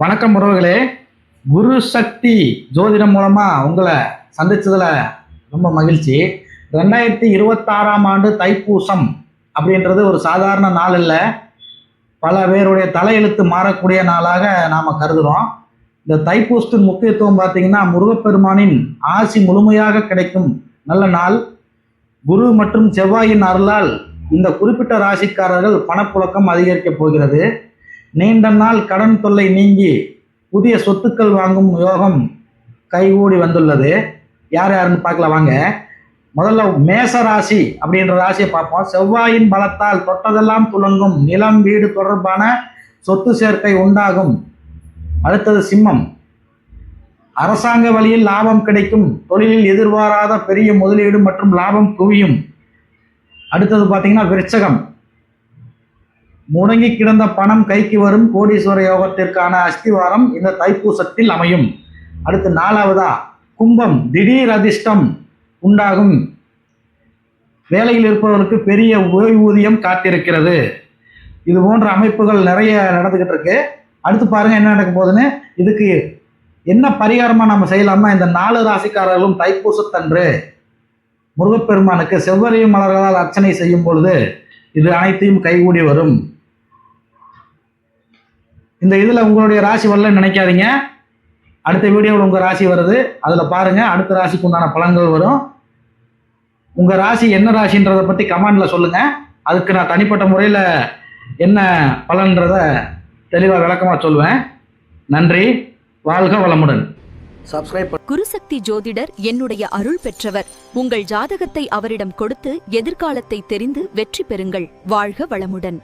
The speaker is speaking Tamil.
வணக்கம் உறவுகளே. குரு சக்தி ஜோதிடம் மூலமா உங்களை சந்திச்சதுல ரொம்ப மகிழ்ச்சி. ரெண்டாயிரத்தி இருபத்தாறாம் ஆண்டு தைப்பூசம் அப்படின்றது ஒரு சாதாரண நாள் இல்லை. பல பேருடைய தலையெழுத்து மாறக்கூடிய நாளாக நாம் கருதுகிறோம் இந்த தைப்பூசத்தின் முக்கியத்துவம் பார்த்தீங்கன்னா முருகப்பெருமானின் ஆசி முழுமையாக கிடைக்கும் நல்ல நாள். குரு மற்றும் செவ்வாயின் அருளால் இந்த குறிப்பிட்ட ராசிக்காரர்கள் பணப்புழக்கம் அதிகரிக்கப் போகிறது. நீண்ட நாள் கடன் தொல்லை நீங்கி புதிய சொத்துக்கள் வாங்கும் யோகம் கைகூடி வந்துள்ளது. யார் யாருன்னு பார்க்கலாம் வாங்க. முதல்ல மேச ராசி அப்படின்ற ராசியை பார்ப்போம். செவ்வாயின் பலத்தால் தொட்டதெல்லாம் துளங்கும் நிலம் வீடு தொடர்பான சொத்து சேர்க்கை உண்டாகும். அடுத்தது சிம்மம். அரசாங்க வழியில் லாபம் கிடைக்கும். தொழிலில் எதிர்பாராத பெரிய முதலீடு மற்றும் லாபம் குவியும். அடுத்தது பார்த்தீங்கன்னா விருச்சகம். முடங்கி கிடந்த பணம் கைக்கு வரும் கோடீஸ்வர யோகத்திற்கான அஸ்திவாரம் இந்த தைப்பூசத்தில் அமையும். அடுத்து நாலாவதா கும்பம் திடீர் அதிர்ஷ்டம் உண்டாகும். வேலையில் இருப்பவர்களுக்கு பெரிய ஓய்வூதியம் காத்திருக்கிறது. இது போன்ற அமைப்புகள் நிறைய நடந்துகிட்டு இருக்கு. அடுத்து பாருங்க என்ன நடக்க போகுதுன்னு. இதுக்கு என்ன பரிகாரமாக நம்ம செய்யலாம்னா இந்த நாலு ராசிக்காரர்களும் தைப்பூசத்தன்று. முருகப்பெருமானுக்கு செவ்வரிய மலர்களால் அர்ச்சனை செய்யும் பொழுது இது அனைத்தையும் கைகூடி வரும். இந்த இதில் உங்களுடைய ராசி வரலன்னு நினைக்காதீங்க. அடுத்த வீடியோவில் உங்கள் ராசி வருது. அதில் பாருங்கள் அடுத்த ராசிக்கு உண்டான பலன்கள் வரும். உங்கள் ராசி என்ன ராசின்றதை பற்றி கமெண்டில் சொல்லுங்கள் அதுக்கு நான் தனிப்பட்ட முறையில் என்ன பலன்றத தெளிவாக விளக்கமாக சொல்லுவேன் நன்றி வாழ்க வளமுடன். சப்ஸ்கிரைப் குருசக்தி ஜோதிடர் என்னுடைய அருள் பெற்றவர். உங்கள் ஜாதகத்தை அவரிடம் கொடுத்து எதிர்காலத்தை தெரிந்து வெற்றி பெறுங்கள். வாழ்க வளமுடன்.